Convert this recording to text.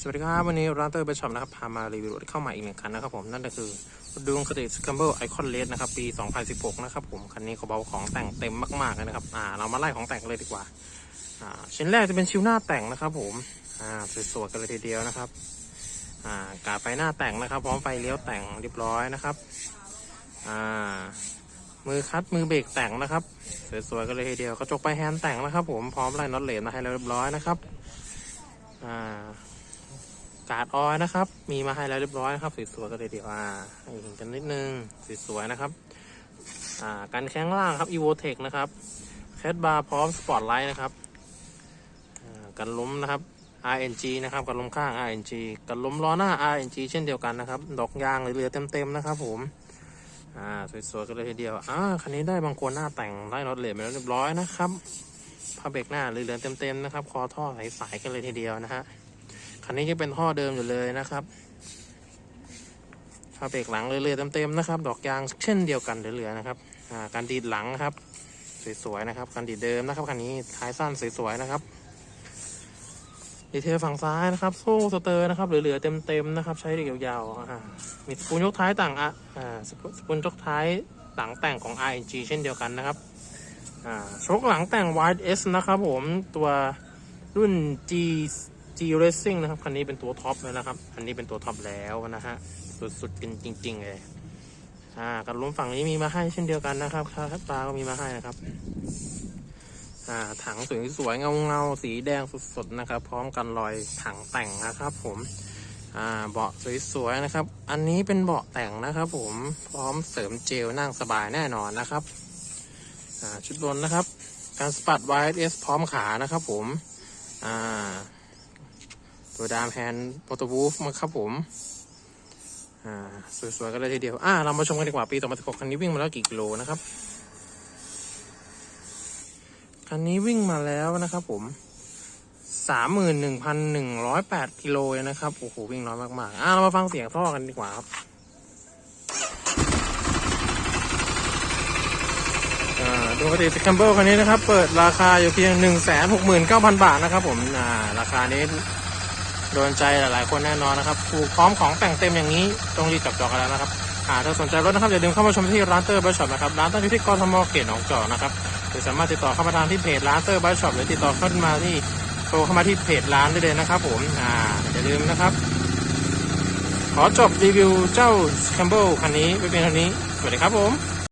สวัสดีครับ วันนี้ร้านเตอร์เบชช็อปนะครับ พามารีวิวรถเข้ามาอีกหนึ่งคันนะครับผมนั่นก็คือดวงคดีสคัมเบิลไอคอนเลสนะครับ ปี 2016 นะครับผม คันนี้เขาบอกว่าของแต่งเต็มมากๆเลยนะครับอ่าเรามาไล่ของแต่งกันเลยดีกว่าอ่าชิ้นแรกจะเป็นชิวหน้าแต่งนะครับผมอ่าสวยๆกันเลยทีเดียวนะครับอ่ากาไฟหน้าแต่งนะครับ พร้อมไฟเลี้ยวแต่งเรียบร้อยนะครับอ่ามือคัดมือเบรกแต่งนะครับสวยๆกันเลยทีเดียวกระจกไปแฮนด์แต่งนะครับ ผมพร้อมไล่น็อตเหลนมาให้เรียบร้อยนะครับอ่า กาดออยนะครับ มีมาให้แล้วเรียบร้อยนะครับสวยๆกันเลยเดียวอ่าให้เห็นกันนิดนึงสวยๆนะครับอ่ากันแข้งล่างครับ e v o t e c นะครับแคดบาร์พร้อมสปอตไลท์นะครับกันล้มนะครับ RNG นะครับกันล้มข้าง RNG กันล้มล้อหน้า RNG เช่นเดียวกันนะครับ ดอกยางเหลือเต็มๆนะครับ ผมอ่าสวยๆกันเลยทีเดียวอ่าคันนี้ได้บางคนหน้าแต่งได้น็อตเหลวไปแล้วเรียบร้อยนะครับผ้าเบรกหน้าเหลือเต็มๆนะครับ คอท่อใสๆกันเลยทีเดียวนะฮะ คันนี้จะเป็นท่อเดิมอยู่เลยนะครับฝาเบรกหลังเรื่อยๆเต็มๆนะครับ ดอกยางเช่นเดียวกันเหลือๆนะครับการดีดหลังครับ สวยๆนะครับการดีดเดิมนะครับคันนี้ท้ายสั้นสวยๆนะครับดีเทลฝั่งซ้ายนะครับโซ่สเตอร์นะครับเหลือๆเต็มๆนะครับ ใช้ได้ยาวๆมีสปูนยกท้ายต่างอะสปูนยกท้ายหลังแต่งของ RNG เช่นเดียวกันนะครับชกหลังแต่ง Wide S นะครับผมตัวรุ่น G G Racing นะครับ คันนี้เป็นตัวท็อปแล้วนะครับอันนี้เป็นตัวท็อปแล้วนะฮะ สุดๆ กันจริง ๆ เลย อ่า กันล้มฝั่งนี้มีมาให้เช่นเดียวกันนะครับคาตาก็มีมาให้นะครับ อ่า ถังสวยๆ เงาๆ สีแดงสดๆ นะครับ พร้อมกันรอยถังแต่งนะครับ ผม อ่า เบาะสวยๆ นะครับ อันนี้เป็นเบาะแต่งนะครับ ผม พร้อมเสริมเจลนั่งสบายแน่นอนนะครับ อ่า ชุดบนนะครับ การสปัด YS พร้อมขานะครับ ผม อ่า ตัวดามแฮนด์โปรโตวูฟมาครับผม อ่า สวยๆกันเลยทีเดียว อ่า เรามาชมกันดีกว่าปี2016คันนี้วิ่งมาแล้วกี่กิโลนะครับ คันนี้วิ่งมาแล้วนะครับผม31,108กิโลนะครับ โอ้โห วิ่งน้อยมากๆ อ่าเรามาฟังเสียงท่อกันดีกว่าครับอ่าดูปกติสแคมเบิลคันนี้นะครับ เปิดราคาอยู่เพียง 169,000 บาทนะครับผม อ่า ราคานี้ โดนใจหลายๆคนแน่นอนนะครับถูกพร้อมของแต่งเต็มอย่างนี้ต้องรีบจับจองกันแล้วนะครับหากถ้าสนใจรถนะครับอย่าลืมเข้ามาชมที่ร้านเตอร์บัชช็อปนะครับร้านตั้งอยู่ที่กรทมเขตหนองจอกนะครับหรือสามารถติดต่อเข้ามาทางที่เพจร้านเตอร์บัชช็อปหรือติดต่อเข้ามาที่โทรเข้ามาที่เพจร้านได้เลยนะครับ ผมอ่าอย่าลืมนะครับ ขอจบรีวิวเจ้า Campbell คันนี้ไว้เพียงเท่านี้สวัสดีครับผม